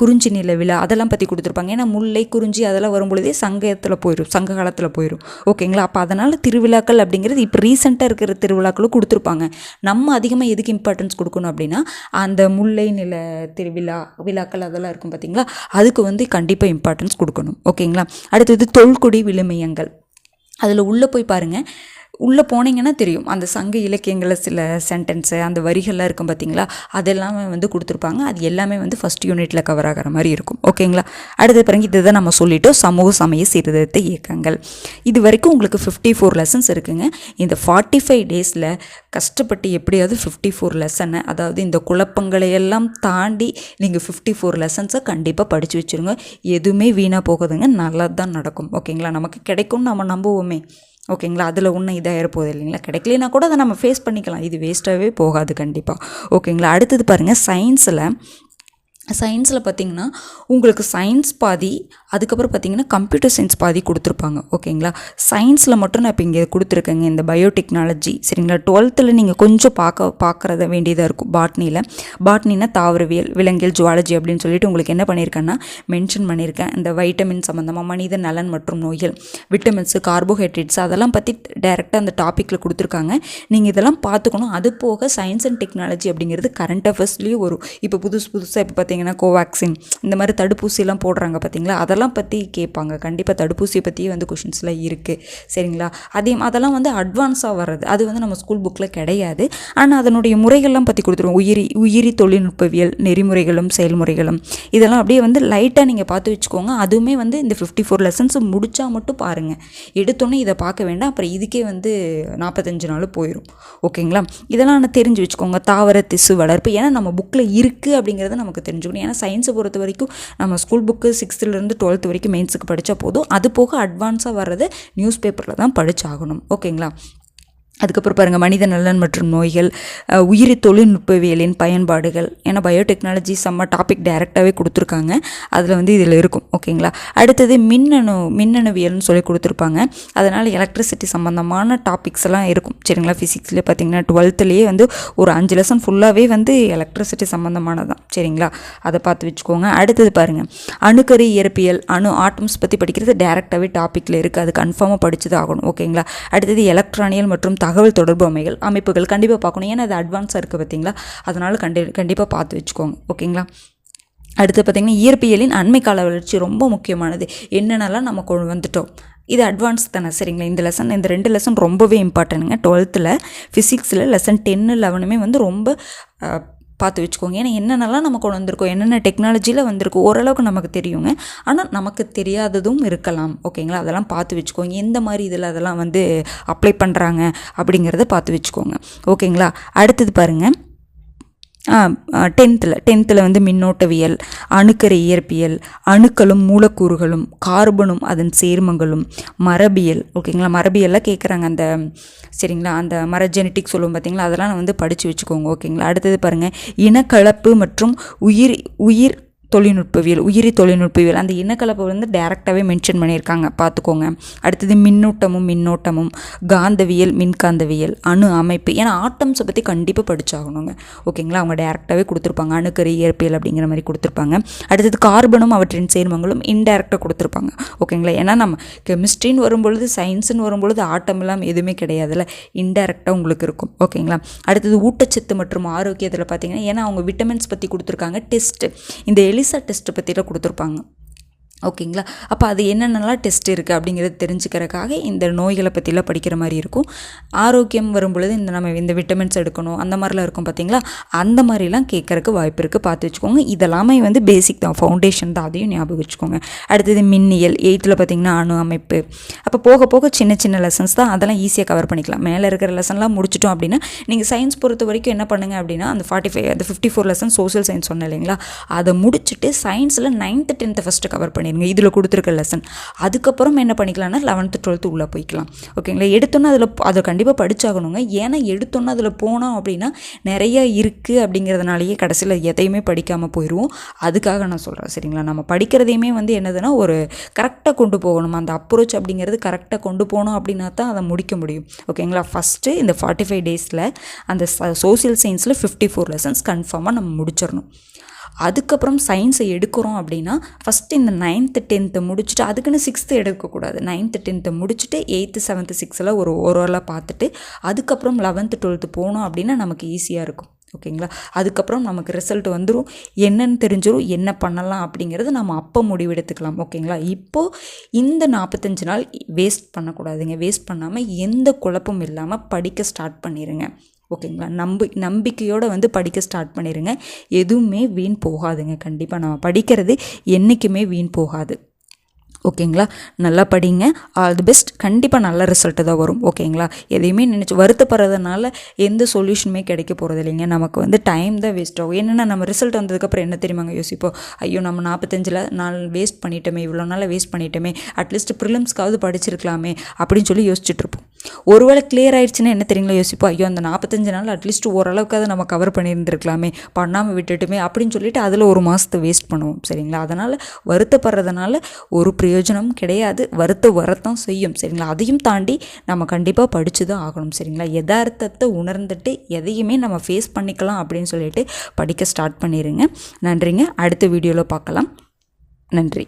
குறிஞ்சி நில விழா அதெல்லாம் பற்றி கொடுத்துருப்பாங்க. ஏன்னா முல்லை குறிஞ்சி அதெல்லாம் வரும்பொழுதே சங்கத்தில் போயிடும் சங்க காலத்தில் போயிடும் ஓகேங்களா அப்போ அதனால் திருவிழாக்கள் அப்படிங்கிறது இப்போ ரீசெண்டாக இருக்கிற திருவிழாக்களும் கொடுத்துருப்பாங்க. நம்ம அதிகமாக எதுக்கு இம்பார்ட்டன்ஸ் கொடுக்கணும் அப்படின்னா அந்த முல்லை நில திருவிழா விழாக்கள் அதெல்லாம் இருக்கும் பார்த்தீங்களா? அதுக்கு வந்து கண்டிப்பாக இம்பார்ட்டன்ஸ் கொடுக்கணும். ஓகேங்களா அடுத்தது தொல் குடி விழுமியங்கள் அதில் உள்ளே போய் பாருங்கள் உள்ளே போனீங்கன்னா தெரியும். அந்த சங்க இலக்கியங்களில் சில சென்டென்ஸு அந்த வரிகள்லாம் இருக்கும் பார்த்தீங்களா அதெல்லாமே வந்து கொடுத்துருப்பாங்க. அது எல்லாமே வந்து ஃபஸ்ட் யூனிட்டில் கவர் ஆகிற மாதிரி இருக்கும். ஓகேங்களா? அடுத்த பிறகு இதுதான் நம்ம சொல்லிட்டோம். சமூக சமய சீர்திருத்த இயக்கங்கள். இது வரைக்கும் உங்களுக்கு ஃபிஃப்டி ஃபோர் லெசன்ஸ் இருக்குங்க. இந்த ஃபார்ட்டி ஃபைவ் டேஸில் கஷ்டப்பட்டு எப்படியாவது ஃபிஃப்டி ஃபோர் லெசனை அதாவது இந்த குழப்பங்களை எல்லாம் தாண்டி நீங்கள் ஃபிஃப்டி ஃபோர் லெசன்ஸை கண்டிப்பாக படித்து வச்சுருங்க. எதுவுமே வீணாக போகுதுங்க. நல்லது தான் நடக்கும். ஓகேங்களா? நமக்கு கிடைக்கும்னு நம்ம நம்புவோமே. ஓகேங்களா? அதில் ஒன்றும் இதாக போகுது இல்லைங்களா? கிடைக்கலனா கூட அதை நம்ம ஃபேஸ் பண்ணிக்கலாம். இது வேஸ்ட்டாகவே போகாது கண்டிப்பாக ஓகேங்களா? அடுத்தது பாருங்கள் சயின்ஸில் சயின்ஸில் பார்த்தீங்கன்னா உங்களுக்கு சயின்ஸ் பாதி அதுக்கப்புறம் பார்த்தீங்கன்னா கம்ப்யூட்டர் சயின்ஸ் பாதி கொடுத்துருப்பாங்க. ஓகேங்களா? சயின்ஸில் மட்டும் நான் இப்போ இங்கே கொடுத்துருக்கேங்க இந்த பயோடெக்னாலஜி சரிங்களா? டுவெல்த்தில் நீங்கள் கொஞ்சம் பார்க்க பார்க்குறத வேண்டியதாக இருக்கும் பாட்னியில் பாட்னினா தாவரவியல் விலங்கியல் ஜுவாலஜி அப்படின்னு சொல்லிட்டு உங்களுக்கு என்ன பண்ணியிருக்கேன்னா மென்ஷன் பண்ணியிருக்கேன் இந்த வைட்டமின் சம்மந்தமாக மனித நலன் மற்றும் நோய்கள் விட்டமின்ஸு கார்போஹைட்ரேட்ஸ் அதெல்லாம் பற்றி டைரெக்டாக அந்த டாப்பிக்கில் கொடுத்துருக்காங்க. நீங்கள் இதெல்லாம் பார்த்துக்கணும். அது போக சயின்ஸ் அண்ட் டெக்னாலஜி அப்படிங்கிறது கரண்ட் அஃபேர்ஸ்லேயும் வரும். இப்போ புதுசு புதுசாக இப்போ பார்த்தீங்கன்னா கோவேக்சின் இந்த மாதிரி தடுப்பூசிலாம் போடுறாங்க பார்த்தீங்களா? அதெல்லாம் பற்றி கேட்பாங்க. கண்டிப்பாக தடுப்பூசியை பற்றியே வந்து கொஷின்ஸில் இருக்குது சரிங்களா? அதே அதெல்லாம் வந்து அட்வான்ஸாக வர்றது. அது வந்து நம்ம ஸ்கூல் புக்கில் கிடையாது. ஆனால் அதனுடைய முறைகள்லாம் பற்றி கொடுத்துருவோம். உயிரி உயிரி தொழில்நுட்பவியல் நெறிமுறைகளும் செயல்முறைகளும். இதெல்லாம் அப்படியே வந்து லைட்டாக நீங்கள் பார்த்து வச்சுக்கோங்க. அதுவுமே வந்து இந்த ஃபிஃப்டி ஃபோர் லெசன்ஸ் முடித்தா மட்டும் பாருங்கள் எடுத்தோன்னே இதை பார்க்க வேண்டாம். அப்புறம் இதுக்கே வந்து நாற்பத்தஞ்சு நாள் போயிடும் ஓகேங்களா? இதெல்லாம் நான் தெரிஞ்சு வச்சுக்கோங்க. தாவர திசு வளர்ப்பு. ஏன்னா நம்ம புக்கில் இருக்குது அப்படிங்கிறத நமக்கு தெரிஞ்சு தெரிஞ்சுக்கணும் ஏன்னா சயின்ஸை பொறுத்த வரைக்கும் நம்ம ஸ்கூல் புக்கு சிக்ஸ்த்துலேருந்து டுவெல்த் வரைக்கும் மெயின்ஸுக்கு படித்தா போதும். அது போக அட்வான்ஸாக வர்றது நியூஸ் பேப்பரில் தான் படித்தாகணும் ஓகேங்களா அதுக்கப்புறம் பாருங்கள் மனித நலன் மற்றும் நோய்கள் உயிரி தொழில்நுட்பவியலின் பயன்பாடுகள் ஏன்னா பயோடெக்னாலஜி செம்ம டாபிக் டைரெக்டாகவே கொடுத்துருக்காங்க. அதில் வந்து இதில் இருக்கும் ஓகேங்களா அடுத்தது மின்னணு மின்னணுவியல்னு சொல்லி கொடுத்துருப்பாங்க. அதனால் எலக்ட்ரிசிட்டி சம்மந்தமான டாபிக்ஸ் எல்லாம் இருக்கும் சரிங்களா? ஃபிசிக்ஸில் பார்த்தீங்கன்னா டுவெல்த்துலேயே வந்து ஒரு அஞ்சு லெசன் ஃபுல்லாகவே வந்து எலக்ட்ரிசிட்டி சம்மந்தமானதான் சரிங்களா? அதை பார்த்து வச்சுக்கோங்க. அடுத்தது பாருங்கள் அணுக்கரு இயற்பியல் அணு ஆட்டம்ஸ் பற்றி படிக்கிறது டேரெக்டாகவே டாப்பிக்கில் இருக்குது அது கன்ஃபார்மாக படிச்சு தான் ஆகணும் ஓகேங்களா அடுத்தது எலக்ட்ரானியல் மற்றும் தகவல் தொடர்பு அமைகள் அமைப்புகள் கண்டிப்பாக பார்க்கணும். ஏன்னா அது அட்வான்ஸாக இருக்குது பார்த்தீங்களா அதனால் கண்டி கண்டிப்பாக பார்த்து வச்சுக்கோங்க. ஓகேங்களா? அடுத்து பார்த்திங்கன்னா இயற்பியலின் அண்மை கால வளர்ச்சி ரொம்ப முக்கியமானது. என்னென்னலாம் நம்ம கொண்டு வந்துட்டோம்? இது அட்வான்ஸ் தானே சரிங்களா? இந்த லெசன் இந்த ரெண்டு லெசன் ரொம்பவே இம்பார்ட்டனுங்க டுவெல்த்தில் ஃபிசிக்ஸில் லெசன் டென்னு லெவனுமே வந்து ரொம்ப பார்த்து வச்சுக்கோங்க. ஏன்னா என்னென்னலாம் நம்ம கொண்டு வந்திருக்கோம் என்னென்ன டெக்னாலஜியில் வந்திருக்கோம் ஓரளவுக்கு நமக்கு தெரியுங்க. ஆனால் நமக்கு தெரியாததும் இருக்கலாம். ஓகேங்களா? அதெல்லாம் பார்த்து வச்சுக்கோங்க. எந்த மாதிரி இதில் அதெல்லாம் வந்து அப்ளை பண்ணுறாங்க அப்படிங்கிறத பார்த்து வச்சுக்கோங்க. ஓகேங்களா? அடுத்தது பாருங்கள் டென்த்தில் டென்த்தில் வந்து மின்னோட்டவியல் அணுக்கரை இயற்பியல் அணுக்களும் மூலக்கூறுகளும் கார்பனும் அதன் சேர்மங்களும் மரபியல் ஓகேங்களா? மரபியல்லாம் கேட்குறாங்க அந்த சரிங்களா? அந்த மர ஜெனட்டிக் சொல்லுவோம் பார்த்தீங்களா அதெல்லாம் வந்து படித்து வச்சுக்கோங்க ஓகேங்களா? அடுத்தது பாருங்கள் இனக்கலப்பு மற்றும் உயிர் உயிர் தொழில்நுட்பவியல் உயிரி தொழில்நுட்பவியல் அந்த இனக்கலப்பை வந்து டைரெக்டாகவே மென்ஷன் பண்ணியிருக்காங்க. பார்த்துக்கோங்க. அடுத்தது மின்னூட்டமும் மின்னோட்டமும் காந்தவியல் மின்காந்தவியல் அணு அமைப்பு. ஏன்னா ஆட்டம்ஸை பற்றி கண்டிப்பாக படிச்சாகணுங்க. ஓகேங்களா? அவங்க டைரெக்டாகவே கொடுத்துருப்பாங்க. அணுக்கரு இயற்பியல் அப்படிங்கிற மாதிரி கொடுத்துருப்பாங்க. அடுத்தது கார்பனும் அவற்றின் சேர்மங்களும் இன்டைரக்டாக கொடுத்துருப்பாங்க. ஓகேங்களா? ஏன்னா நம்ம கெமிஸ்ட்ரின்னு வரும்பொழுது சயின்ஸுன்னு வரும்பொழுது ஆட்டம் இல்லாமல் எதுவுமே கிடையாதுல்ல. இன்டைரக்டாக உங்களுக்கு இருக்கும். ஓகேங்களா? அடுத்தது ஊட்டச்சத்து மற்றும் ஆரோக்கியத்தில் பார்த்தீங்கன்னா ஏன்னா அவங்க விட்டமின்ஸ் பற்றி கொடுத்துருக்காங்க. டெஸ்ட் இந்த எலி எலிசா டெஸ்ட்டை பற்றிலாம் கொடுத்துருப்பாங்க. ஓகேங்களா? அப்போ அது என்னென்னலாம் டெஸ்ட் இருக்குது அப்படிங்கிறது தெரிஞ்சுக்கிறதுக்காக இந்த நோய்களை பற்றிலாம் படிக்கிற மாதிரி இருக்கும். ஆரோக்கியம் வரும்பொழுது இந்த நம்ம இந்த விட்டமின்ஸ் எடுக்கணும் அந்த மாதிரிலாம் இருக்கும் பார்த்தீங்களா அந்த மாதிரிலாம் கேட்கறக்கு வாய்ப்பு இருக்குது பார்த்து வச்சுக்கோங்க. இதெல்லாமே வந்து பேசிக் தான். ஃபவுண்டேஷன் தான். அதையும் ஞாபகம் வச்சுக்கோங்க. அடுத்தது மின்னியல். எயித்தில் பார்த்தீங்கன்னா அணு அமைப்பு. அப்போ போக போக சின்ன சின்ன லெசன்ஸ் தான். அதெல்லாம் ஈஸியாக கவர் பண்ணிக்கலாம். மேலே இருக்கிற லெசன்லாம் முடிச்சிட்டோம் அப்படின்னா நீங்கள் சயின்ஸ் பொறுத்த வரைக்கும் என்ன பண்ணுங்க அப்படின்னா அந்த ஃபார்ட்டி ஃபைவ் அந்த fifty four lesson social science சொன்னேன் இல்லைங்களா? அதை முடிச்சுட்டு சயின்ஸில் நைன்த்து டென்த்து ஃபஸ்ட்டு கவர் பண்ணிடுங்க இதில் கொடுத்துருக்க லெசன் அதுக்கப்புறம் என்ன பண்ணிக்கலாம்னா லெவன்த்து டுவெல்த்து உள்ளே போய்க்கலாம். ஓகேங்களா? எடுத்தோன்னே அதில் அதை கண்டிப்பாக படித்தாகணுங்க ஏன்னா எடுத்தோன்னே அதில் போனோம் அப்படின்னா நிறையா இருக்குது அப்படிங்கிறதுனாலேயே கடைசியில் எதையுமே படிக்காமல் போயிடுவோம் அதுக்காக நான் சொல்கிறேன் சரிங்களா? நம்ம படிக்கிறதையுமே வந்து என்னதுன்னா ஒரு கரெக்டாக கொண்டு போகணும். அந்த அப்ரோச் அப்படிங்கிறது கரெக்டாக கொண்டு போகணும் அப்படின்னா தான் அதை முடிக்க முடியும். ஓகேங்களா? ஃபஸ்ட்டு இந்த ஃபார்ட்டி ஃபைவ் டேஸில் அந்த சோஷியல் சயின்ஸில் ஃபிஃப்டி ஃபோர் லெசன்ஸ் கன்ஃபார்மாக நம்ம முடிச்சிடணும். அதுக்கப்புறம் சயின்ஸை எடுக்கிறோம் அப்படின்னா ஃபஸ்ட்டு இந்த நைன்த்து டென்த்து முடிச்சுட்டு அதுக்குன்னு சிக்ஸ்த்து எடுக்கக்கூடாது. நைன்த்து டென்த்து முடிச்சுட்டு எயித்து செவன்த்து சிக்ஸில் ஒரு ஓரளவு பார்த்துட்டு அதுக்கப்புறம் லெவன்த்து டுவெல்த்து போனோம் அப்படின்னா நமக்கு ஈஸியாக இருக்கும். ஓகேங்களா? அதுக்கப்புறம் நமக்கு ரிசல்ட் வந்துடும் என்னன்னு தெரிஞ்சிடும் என்ன பண்ணலாம் அப்படிங்கிறது நம்ம அப்போ முடிவெடுத்துக்கலாம். ஓகேங்களா? இப்போது இந்த நாற்பத்தஞ்சு நாள் வேஸ்ட் பண்ணக்கூடாதுங்க. வேஸ்ட் பண்ணாமல் எந்த குழப்பமும் இல்லாமல் படிக்க ஸ்டார்ட் பண்ணிடுங்க ஓகேங்களா? நம்பி நம்பிக்கையோடு வந்து படிக்க ஸ்டார்ட் பண்ணிடுங்க எதுவுமே வீண் போகாதுங்க. கண்டிப்பாக நம்ம படிக்கிறது என்றைக்குமே வீண் போகாது. ஓகேங்களா? நல்லா படிங்க. ஆல் தி பெஸ்ட் கண்டிப்பாக நல்ல ரிசல்ட்டு தான் வரும். ஓகேங்களா? எதையுமே நினச்சி வருத்தப்படுறதுனால எந்த சொல்யூஷனுமே கிடைக்க போகிறது இல்லைங்க. நமக்கு வந்து டைம் தான் வேஸ்ட் ஆகும். என்னென்னா நம்ம ரிசல்ட் வந்ததுக்கப்புறம் என்ன தெரியுமாங்க யோசிப்போம்? ஐயோ நம்ம நாற்பத்தஞ்சில் நாள் வேஸ்ட் பண்ணிட்டோமே இவ்வளோ நாளில் வேஸ்ட் பண்ணிட்டோமே அட்லீஸ்ட் ப்ரிலிம்ஸ்க்காவது படிச்சிருக்கலாமே அப்படின்னு சொல்லி யோசிச்சுட்டு இருப்போம். ஒருவேளை கிளியர் ஆயிடுச்சுன்னா என்ன தெரியுங்களா யோசிப்போம்? ஐயோ அந்த நாற்பத்தஞ்சு நாள் அட்லீஸ்ட் ஓரளவுக்காவது நம்ம கவர் பண்ணியிருந்துருக்கலாமே பண்ணாமல் விட்டுட்டுமே அப்படின்னு சொல்லிட்டு அதில் ஒரு மாதத்தை வேஸ்ட் பண்ணுவோம். சரிங்களா? அதனால் வருத்தப்படுறதுனால ஒரு பிரயோஜனம் கிடையாது. வருத்த வரத்தான் செய்யும். சரிங்களா? அதையும் தாண்டி நம்ம கண்டிப்பாக படித்து தான் ஆகணும். சரிங்களா? யதார்த்தத்தை உணர்ந்துட்டு எதையுமே நம்ம ஃபேஸ் பண்ணிக்கலாம் அப்படின்னு சொல்லிட்டு படிக்க ஸ்டார்ட் பண்ணிடுங்க நன்றிங்க. அடுத்த வீடியோவில் பார்க்கலாம். நன்றி.